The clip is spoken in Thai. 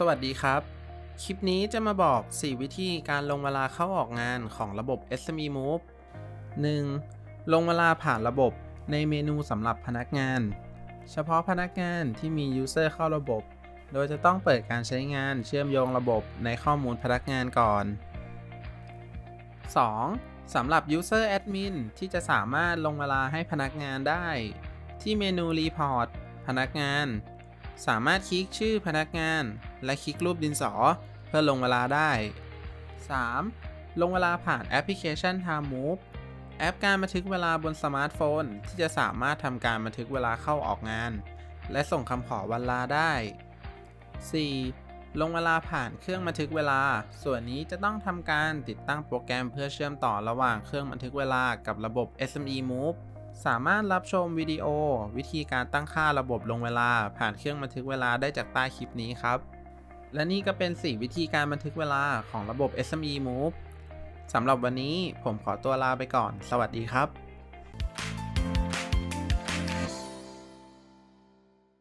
สวัสดีครับ คลิปนี้จะมาบอก 4 วิธีการลงเวลาเข้าออกงานของระบบ SME Move 1. ลงเวลาผ่านระบบในเมนูสำหรับพนักงาน เฉพาะพนักงานที่มี User เข้าระบบ โดยจะต้องเปิดการใช้งานเชื่อมโยงระบบในข้อมูลพนักงานก่อน 2. สำหรับ User Admin ที่จะสามารถลงเวลาให้พนักงานได้ ที่เมนู Report พนักงาน สามารถคลิกชื่อพนักงาน และคลิกรูปดินสอ เพื่อลงเวลาได้ 3. ลงเวลาผ่านแอปพลิเคชัน Time Move แอปการบันทึกเวลาบนสมาร์ทโฟน ที่จะสามารถทำการบันทึกเวลาเข้าออกงาน และส่งคำขอวันลาได้ 4. ลงเวลาผ่านเครื่องบันทึกเวลา ส่วนนี้จะต้องทำการติดตั้งโปรแกรมเพื่อเชื่อมต่อระหว่างเครื่องบันทึกเวลากับระบบ SME Move สามารถรับชมวิดีโอ วิธีการตั้งค่าระบบลงเวลา ผ่านเครื่องบันทึกเวลาได้จากใต้คลิปนี้ครับ และนี่ก็เป็น 4 วิธีการบันทึกเวลาของระบบ SME Move สำหรับวันนี้ผมขอตัวลาไปก่อน สวัสดีครับ